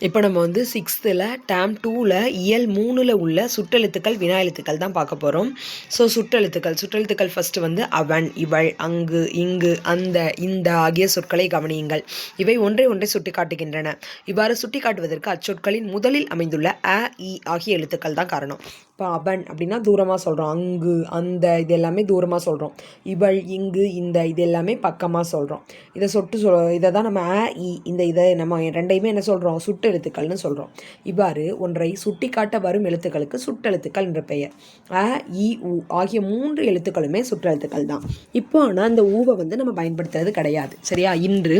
இப்போ நம்ம வந்து சிக்ஸ்த்தில் டேம் டூவில் இயல் மூணில் உள்ள சுற்றெழுத்துக்கள் வினா எழுத்துக்கள் தான் பார்க்க போகிறோம் ஸோ சுற்றெழுத்துக்கள் சுற்றெழுத்துக்கள் ஃபஸ்ட்டு வந்து அவன் இவள் அங்கு இங்கு அந்த இந்த ஆகிய சொற்களை கவனியுங்கள். இவை ஒன்றை ஒன்றை சுட்டி காட்டுகின்றன இவ்வாறு சுட்டி காட்டுவதற்கு அச்சொற்களின் முதலில் அமைந்துள்ள அ இ ஆகிய எழுத்துக்கள் தான் காரணம். இப்போ அவன் அப்படின்னா தூரமாக சொல்கிறோம் அங்கு அந்த இது எல்லாமே தூரமாக சொல்கிறோம் இவள் இங்கு இந்த இது எல்லாமே பக்கமாக சொல்கிறோம் இதை சொட்டு சொல் இதை தான் நம்ம அ இ இந்த இதை நம்ம ரெண்டையுமே என்ன சொல்கிறோம் சுட்டு சுட்டெழுத்துக்கள்னு சொல்கிறோம் இவ்வாறு ஒன்றை சுட்டிக்காட்ட வரும் எழுத்துக்களுக்கு சுட்டெழுத்துக்கள் என்ற பெயர். அ இ உ ஆகிய மூன்று எழுத்துக்களுமே சுற்றெழுத்துக்கள் தான். இப்போ ஆனால் அந்த ஊவை வந்து நம்ம பயன்படுத்துறது கிடையாது. சரியா? இன்று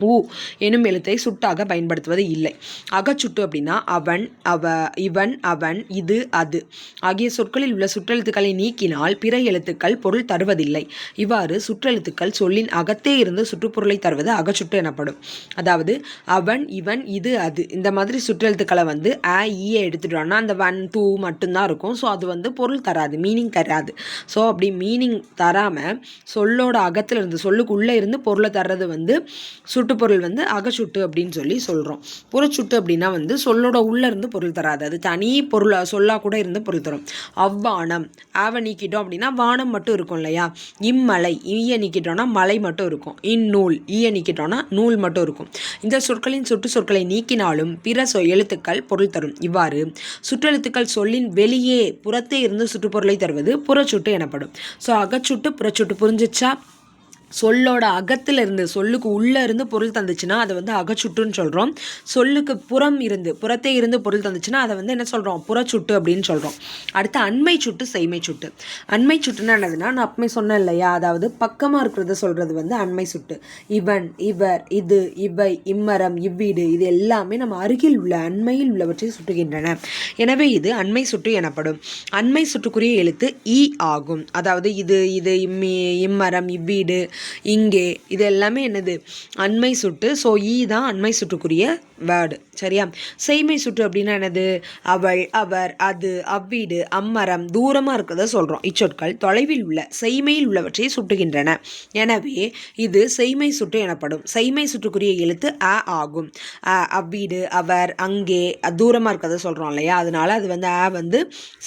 ஊ எனும் எழுத்தை சுட்டாக பயன்படுத்துவது இல்லை. அகச்சுட்டு அப்படின்னா அவன் அவ இவன் அவன் இது அது. ஆகிய சொற்களில் உள்ள சுற்றெழுத்துக்களை நீக்கினால் பிற எழுத்துக்கள் பொருள் தருவதில்லை. இவ்வாறு சுற்றெழுத்துக்கள் சொல்லின் அகத்தே இருந்து சுற்றுப்பொருளை தருவது அகச்சுட்டு எனப்படும். அதாவது அவன் இவன் இது அது. இந்த மாதிரி சுற்றெழுத்துக்களை வந்து அ ஈயை எடுத்துட்டோம்னா அந்த வன் தூ மட்டும்தான் இருக்கும். ஸோ அது வந்து பொருள் தராது மீனிங் தராது. ஸோ அப்படி மீனிங் தராமல் சொல்லோட அகத்தில் இருந்து சொல்லுக்குள்ளே இருந்து பொருளை தர்றது வந்து சுட்டு பொருள் வந்து அகச்சுட்டு அப்படின்னு சொல்லி சொல்கிறோம் புறச்சுட்டு அப்படின்னா வந்து சொல்லோட உள்ளே இருந்து பொருள் தராது. அது தனி பொருளாக சொல்லாக கூட இருந்து பொருள் தரும். அவ்வானம் ஆவ நீக்கிட்டோம் அப்படின்னா வானம் மட்டும் இருக்கும் இல்லையா? இம்மலை ஈய நீக்கிட்டோம்னா மலை மட்டும் இருக்கும். இந்நூல் ஈய நீக்கிட்டோம்னா நூல் மட்டும் இருக்கும். இந்த சொற்களின் சுட்டு சொற்களை நீக்கினாலும் பிற சொ எழுத்துக்கள் பொருள் தரும். இவ்வாறு சுற்றெழுத்துக்கள் சொல்லின் வெளியே புறத்தே இருந்து சுற்றுப்பொருளை தருவது புறச்சுட்டு எனப்படும். ஸோ அகச்சுட்டு புறச்சுட்டு புரிஞ்சிச்சா? சொல்லோட அகத்தில் இருந்து சொல்லுக்கு உள்ளே இருந்து பொருள் தந்துச்சுன்னா அதை வந்து அகச்சுட்டுன்னு சொல்கிறோம் சொல்லுக்கு புறம் இருந்து புறத்தே இருந்து பொருள் தந்துச்சுன்னா அதை வந்து என்ன சொல்கிறோம் புறச்சுட்டு அப்படின்னு சொல்கிறோம் அடுத்து அண்மை சுட்டு செய்மை சுட்டு. அண்மை சுட்டுன்னா என்னதுன்னா நான் அப்பமே சொன்னேன் இல்லையா? அதாவது பக்கமாக இருக்கிறத சொல்கிறது வந்து அண்மை சுட்டு. இவன் இவர் இது இவை இம்மரம் இவ்வீடு இது எல்லாமே நம்ம அருகில் உள்ள அண்மையில் உள்ளவற்றை சுட்டுகின்றன. எனவே இது அண்மை சுட்டு எனப்படும். அண்மை சுட்டுக்குரிய எழுத்து ஈ ஆகும். அதாவது இது இது இம்மி இம்மரம் இவ்வீடு இங்கே. இது எல்லாமே என்னது? அண்மை சுட்டு. ஸோ ஈ e தான் அண்மை சுட்டுக்குரிய வேர்டு. சரியா? செய்மை சுட்டு அப்படின்னா என்னது? அவள் அவர் அது அவ்வீடு அம்மரம் தூரமாக இருக்கிறத சொல்கிறோம் இச்சொற்கள் தொலைவில் உள்ள செய்மையில் உள்ளவற்றை சுட்டுகின்றன. எனவே இது செய்மை சுட்டு எனப்படும். செய்மை சுட்டுக்குரிய எழுத்து அ ஆகும். அவ்வீடு அவர் அங்கே தூரமாக இருக்கிறத சொல்கிறோம் இல்லையா? அதனால அது வந்து அ வந்து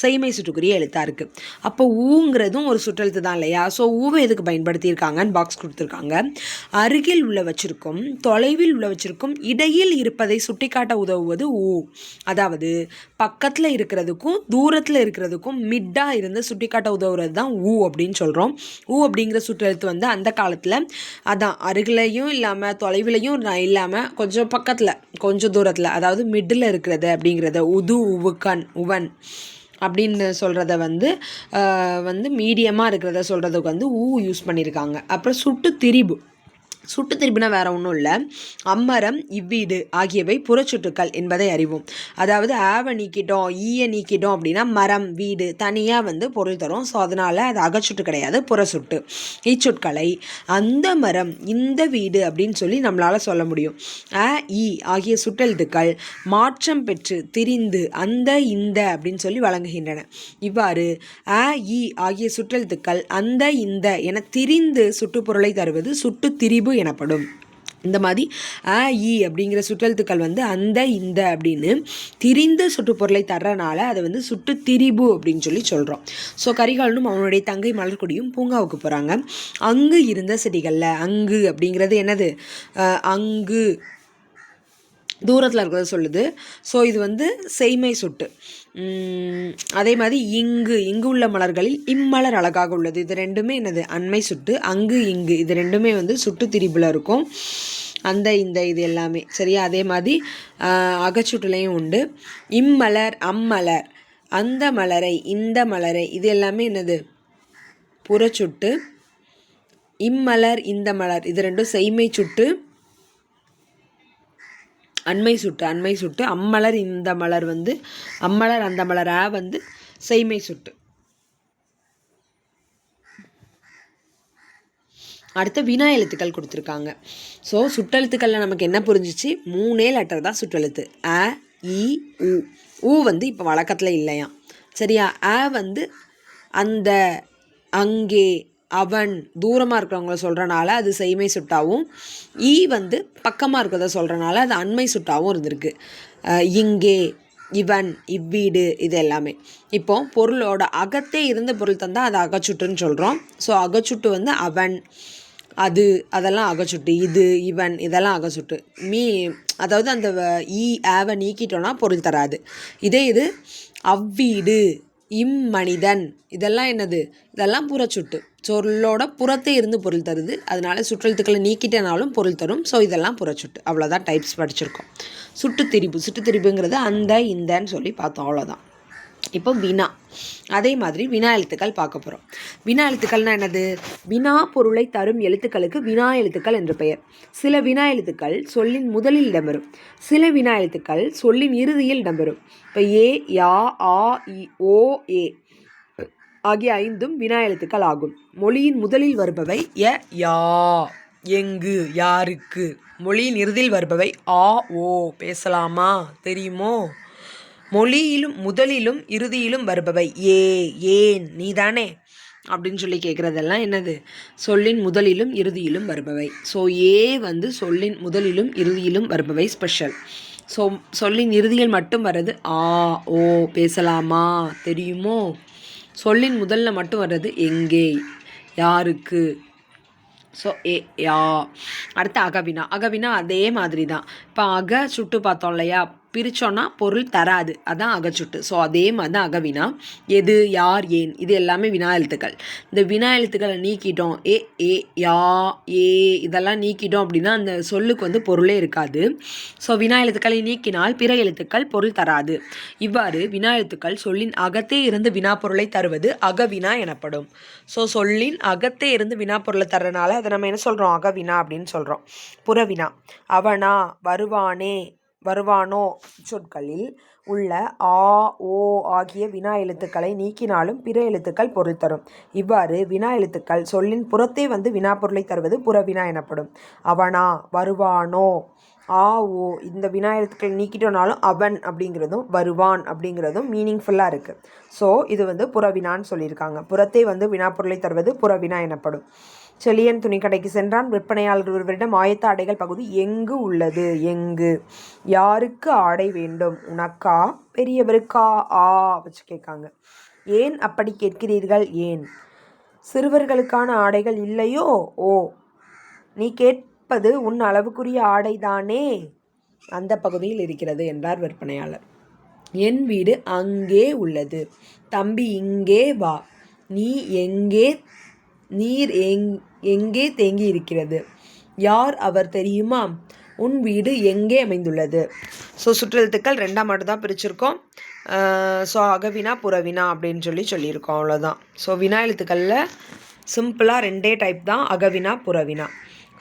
செய்மை சுட்டுக்குரிய எழுத்தாக இருக்குது அப்போ ஊங்கிறதும் ஒரு சுற்றெழுத்து தான் இல்லையா? ஸோ ஊவை எதுக்கு பயன்படுத்தியிருக்காங்கன்னு பாக்ஸ் கொடுத்துருக்காங்க. அருகில் உள்ள வச்சிருக்கும் தொலைவில் உள்ள வச்சிருக்கும் இடையில் இருப்ப சுட்டிக்காட்ட உதவுவது ஊ. அதாவது பக்கத்தில் இருக்கிறதுக்கும் தூரத்தில் இருக்கிறதுக்கும் மிட்டாக இருந்து சுட்டிக்காட்ட உதவுறது தான் ஊ அப்படின்னு சொல்கிறோம் ஊ அப்படிங்கிற சுற்றெழுத்து வந்து அந்த காலத்தில் அதான் அருகிலையும் இல்லாமல் தொலைவிலையும் இல்லாமல் கொஞ்சம் பக்கத்தில் கொஞ்சம் தூரத்தில் அதாவது மிடில் இருக்கிறது அப்படிங்கிறத உது உவுக்கன் உவன் அப்படின்னு சொல்கிறத வந்து வந்து மீடியமாக இருக்கிறத சொல்கிறதுக்கு வந்து ஊ யூஸ் பண்ணியிருக்காங்க. அப்புறம் சுட்டு திரிபு. சுட்டு திருப்பினா வேற ஒன்றும் இல்லை. அம்மரம் இவ்வீடு ஆகியவை புறச்சுட்டுக்கள் என்பதை அறிவோம். அதாவது ஆவை நீக்கிட்டோம் ஈய நீக்கிட்டோம் அப்படின்னா மரம் வீடு தனியாக வந்து பொருள் தரும். ஸோ அதனால் அது அகச்சுட்டு கிடையாது புறச்சுட்டு இச்சொற்களை அந்த மரம் இந்த வீடு அப்படின்னு சொல்லி நம்மளால் சொல்ல முடியும். அ இ ஆகிய சுட்டெழுத்துக்கள் மாற்றம் பெற்று திரிந்து அந்த இந்த அப்படின்னு சொல்லி வழங்குகின்றன. இவ்வாறு அ இ ஆகிய சுற்றெழுத்துக்கள் அந்த இந்த என திரிந்து சுட்டுப்பொருளை தருவது சுட்டு திரிபு எனப்படும். இந்த மாதிரி அ இ அப்படிங்கிற சுற்றெழுத்துக்கள் வந்து அந்த இந்த அப்படின்னு திரிந்த சுற்றுப்பொருளை தர்றனால அதை வந்து சுட்டு திரிபு அப்படின்னு சொல்லி சொல்கிறோம் ஸோ கரிகாலனும் அவனுடைய தங்கை மலர்கொடியும் பூங்காவுக்கு போகிறாங்க அங்கு இருந்த செடிகளில் அங்கு அப்படிங்கிறது என்னது? அங்கு தூரத்தில் இருக்கிறத சொல்லுது. ஸோ இது வந்து செய்மை சுட்டு. அதே மாதிரி இங்கு இங்கு உள்ள மலர்களில் இம்மலர் அழகாக உள்ளது. இது ரெண்டுமே என்னது? அண்மை சுட்டு அங்கு இங்கு. இது ரெண்டுமே வந்து சுட்டு திரிபில் இருக்கும். அந்த இந்த இது எல்லாமே. சரியா? அதே மாதிரி அகச்சுட்டுலையும் உண்டு. இம்மலர் அம்மலர். அந்த மலரை இந்த மலரை இது எல்லாமே என்னது? புறச்சுட்டு இம்மலர் இந்த மலர். இது ரெண்டும் செய்மை சுட்டு அண்மை சுட்டு அண்மை சுட்டு அம்மலர் இந்த மலர் வந்து அம்மலர் அந்த மலர் ஆ வந்து செய்மை சுட்டு. அடுத்த வினா எழுத்துக்கள் கொடுத்துருக்காங்க. ஸோ சுட்டெழுத்துக்களில் நமக்கு என்ன புரிஞ்சிச்சு? மூணே லெட்டர் தான் சுட்டெழுத்து. அ இ உ. ஊ வந்து இப்போ வழக்கத்தில் இல்லையா சரியா? அ வந்து அந்த அங்கே அவன் தூரமாக இருக்கிறவங்கள சொல்கிறனால அது செய்மை சுட்டாவும் ஈ வந்து பக்கமாக இருக்கிறத சொல்கிறனால அது அண்மை சுட்டாவும் இருந்திருக்கு. இங்கே இவன் இவ்வீடு இது எல்லாமே. இப்போ பொருளோட அகத்தே இருந்த பொருள் தந்தால் அது அகச்சுட்டுன்னு சொல்கிறோம் ஸோ அகச்சுட்டு வந்து அவன் அது அதெல்லாம் அகச்சுட்டு இது இவன் இதெல்லாம் அகச்சுட்டு. மீ அதாவது அந்த வ- ஈ ஆவை நீக்கிட்டோன்னா பொருள் தராது. இதே இது அவ்வீடு இம்மனிதன். இதெல்லாம் என்னது? இதெல்லாம் புறச்சுட்டு. சொல்லோட புறத்தே இருந்து பொருள் தருது. அதனால சுற்றெழுத்துக்களை நீக்கிட்டனாலும் பொருள் தரும். ஸோ இதெல்லாம் புறச்சுட்டு. அவ்வளோதான் டைப்ஸ் படிச்சிருக்கோம். சுட்டுத்திரிபு சுட்டுத்திரிபுங்கிறது அந்த இந்தன்னு சொல்லி பார்த்தோம். அவ்வளோதான் இப்போ வினா. அதே மாதிரி வினா எழுத்துக்கள் பார்க்க போகிறோம் வினா எழுத்துக்கள்னா என்னது? வினா பொருளை தரும் எழுத்துக்களுக்கு வினா எழுத்துக்கள் என்று பெயர். சில வினா எழுத்துக்கள் சொல்லின் முதலில் இடம்பெறும். சில வினா எழுத்துக்கள் சொல்லின் இறுதியில் இடம்பெறும். இப்போ ஏ யா ஆ இ ஓ ஏ ஆகிய ஐந்தும் வினா எழுத்துக்கள் ஆகும். மொழியின் முதலில் வருபவை ய யா. எங்கு யாருக்கு? மொழியின் இறுதியில் வருபவை ஆ ஓ. பேசலாமா? தெரியுமோ? மொழியிலும் முதலிலும் இறுதியிலும் வருபவை. ஏ ஏன் நீதானே? அப்படின்னு சொல்லி கேட்குறதெல்லாம் என்னது? சொல்லின் முதலிலும் இறுதியிலும் வருபவை. ஸோ ஏ வந்து சொல்லின் முதலிலும் இறுதியிலும் வருபவை ஸ்பெஷல் ஸோ சொல்லின் இறுதியில் மட்டும் வர்றது ஆ ஓ பேசலாமா? தெரியுமோ? சொல்லின் முதல்ல மட்டும் வர்றது எங்கே? யாருக்கு? ஸோ ஏ யா. அடுத்து அகவினா. அகவினா அதே மாதிரி தான் இப்போ அக சுட்டு பார்த்தோம் இல்லையா? பிரித்தோன்னா பொருள் தராது. அதான் அகச்சுட்டு. ஸோ அதே மாதிரி தான் அகவினா. எது யார் ஏன்? இது எல்லாமே வினா எழுத்துக்கள். இந்த வினா எழுத்துக்களை நீக்கிட்டோம். ஏ ஏ யா ஏ இதெல்லாம் நீக்கிட்டோம் அப்படின்னா அந்த சொல்லுக்கு வந்து பொருளே இருக்காது. ஸோ வினா எழுத்துக்களை நீக்கினால் பிற எழுத்துக்கள் பொருள் தராது. இவ்வாறு வினா எழுத்துக்கள் சொல்லின் அகத்தே இருந்து வினா பொருளை தருவது அகவினா எனப்படும். ஸோ சொல்லின் அகத்தே இருந்து வினா பொருளை அதை நம்ம என்ன சொல்கிறோம் அகவினா அப்படின்னு சொல்கிறோம் புறவினா. அவனா வருவானே வருவானோ? சொற்களில் உள்ள ஆ ஓ ஆகிய வினா எழுத்துக்களை நீக்கினாலும் பிற எழுத்துக்கள் பொருள் தரும். இவ்வாறு வினா எழுத்துக்கள் சொல்லின் புறத்தே வந்து வினா பொருளை தருவது புறவினா எனப்படும். அவனா வருவானோ? ஆ ஓ இந்த வினா நீக்கிட்டோனாலும் அவன் அப்படிங்கிறதும் வருவான் அப்படிங்கிறதும் மீனிங்ஃபுல்லாக இருக்குது ஸோ இது வந்து புறவினான்னு சொல்லியிருக்காங்க. புறத்தே வந்து வினா பொருளை தருவது புறவினா எனப்படும். செலியன் துணிக்கடைக்கு சென்றான். விற்பனையாளர் ஒருவரிடம் ஆயத்த ஆடைகள் பகுதி எங்கு உள்ளது? எங்கு? யாருக்கு ஆடை வேண்டும்? உனக்கா? பெரியவருக்கா? ஆ வச்சு கேட்காங்க. ஏன் அப்படி கேட்கிறீர்கள்? ஏன்? சிறுவர்களுக்கான ஆடைகள் இல்லையோ? ஓ நீ கேட் கேட்பது உன் அளவுக்குரிய ஆடைதானே? அந்த பகுதியில் இருக்கிறது என்றார் விற்பனையாளர். என் வீடு அங்கே உள்ளது. தம்பி இங்கே வா. நீ எங்கே நீர் எங் எங்கே தேங்கி இருக்கிறது யார் அவர் தெரியுமா? உன் வீடு எங்கே அமைந்துள்ளது? ஸோ சுற்றெழுத்துக்கள் ரெண்டாம் மட்டும் தான் பிரிச்சிருக்கோம். ஸோ அகவினா புறவினா அப்படின்னு சொல்லி சொல்லியிருக்கோம் அவ்வளோதான் ஸோ வினா எழுத்துக்களில் சிம்பிளாக ரெண்டே டைப் தான். அகவினா புறவினா.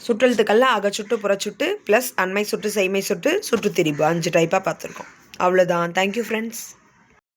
சுற்றெழுத்துக்கள்லாம் அகச்சுட்டு புறச்சுட்டு ப்ளஸ் அண்மை சுட்டு செய்மை சுட்டு சுட்டு திரிபு அஞ்சு டைப்பாக பார்த்துருக்கோம். அவ்வளோதான் தேங்க்யூ ஃப்ரெண்ட்ஸ்